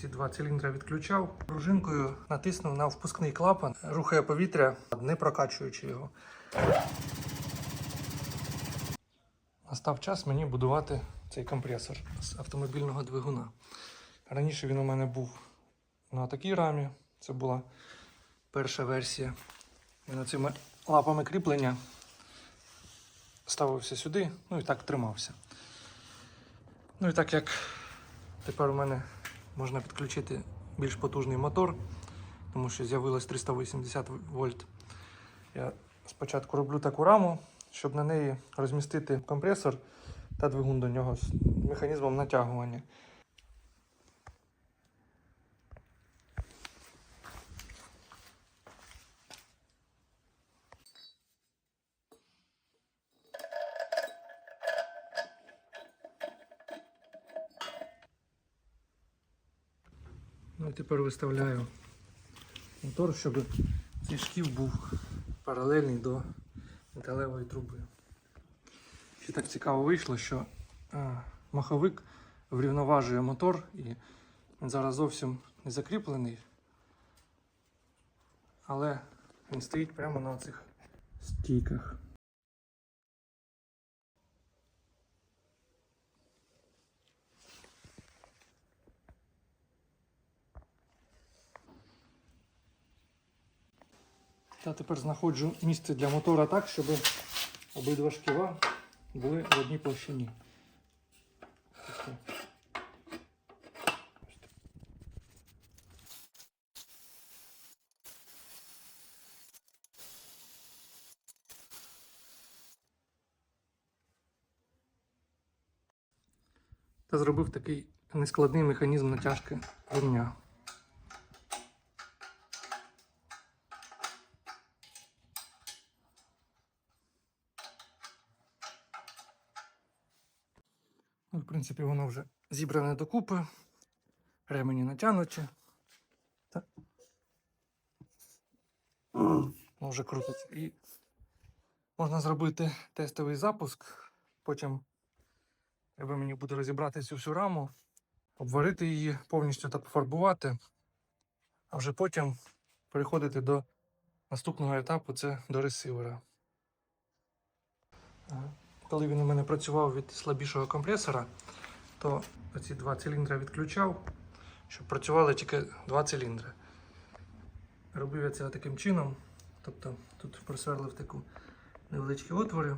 Ці два циліндри відключав. Пружинкою натиснув на впускний клапан, рухає повітря, не прокачуючи його. Настав час мені будувати цей компресор з автомобільного двигуна. Раніше він у мене був на такій рамі. Це була перша версія. Він цими лапами кріплення ставився сюди, ну і так тримався. Ну і так як тепер у мене можна підключити більш потужний мотор, тому що з'явилось 380 вольт. Я спочатку роблю таку раму, щоб на неї розмістити компресор та двигун до нього з механізмом натягування. Ну і тепер виставляю мотор, щоб цей шків був паралельний до металевої труби. Ще так цікаво вийшло, що а, маховик врівноважує мотор і він зараз зовсім не закріплений, але він стоїть прямо на цих стійках. Я тепер знаходжу місце для мотора так, щоб обидва шківа були в одній площині. Та зробив такий нескладний механізм натяжки ремня. В принципі, воно вже зібране докупи, ремені натягнуті. Та... Воно вже крутиться. І можна зробити тестовий запуск. Потім треба мені буде розібрати цю всю раму, обварити її повністю та пофарбувати, а вже потім переходити до наступного етапу це до ресивера. Ага коли він у мене працював від слабішого компресора, то ці два циліндри відключав, щоб працювали тільки два циліндри. Робив я це таким чином. Тобто тут просверлив таку невеличкі отвори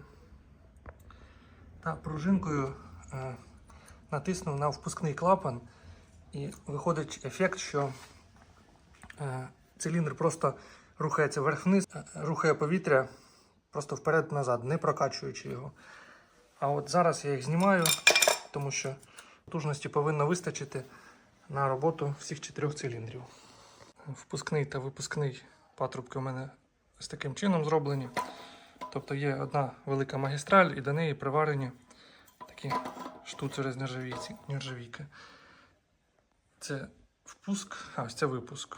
та пружинкою е, натиснув на впускний клапан, і виходить ефект, що е, циліндр просто рухається вверх-вниз, е, рухає повітря просто вперед-назад, не прокачуючи його. А от зараз я їх знімаю, тому що потужності повинно вистачити на роботу всіх чотирьох циліндрів. Впускний та випускний патрубки у мене з таким чином зроблені. Тобто є одна велика магістраль і до неї приварені такі штуцери з нержавійки. Це впуск, а ось це випуск.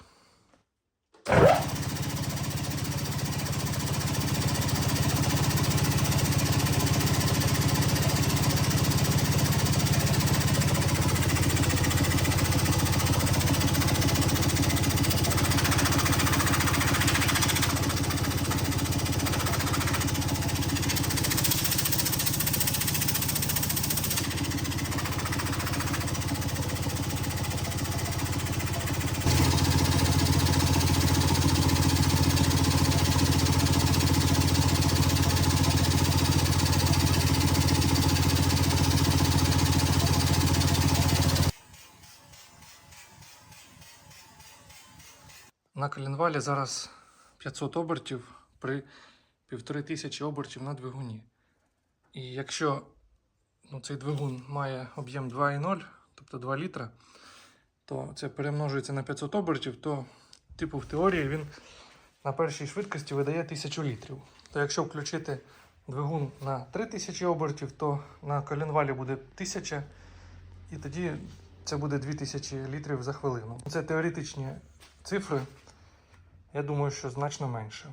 На коленвалі зараз 500 обертів при 1500 обертів на двигуні. І якщо ну, цей двигун має об'єм 2,0, тобто 2 літра, то це перемножується на 500 обертів, то, типу, в теорії він на першій швидкості видає 1000 літрів. То якщо включити двигун на 3000 обертів, то на коленвалі буде 1000, і тоді це буде 2000 літрів за хвилину. Це теоретичні цифри. Я думаю, що значно менше.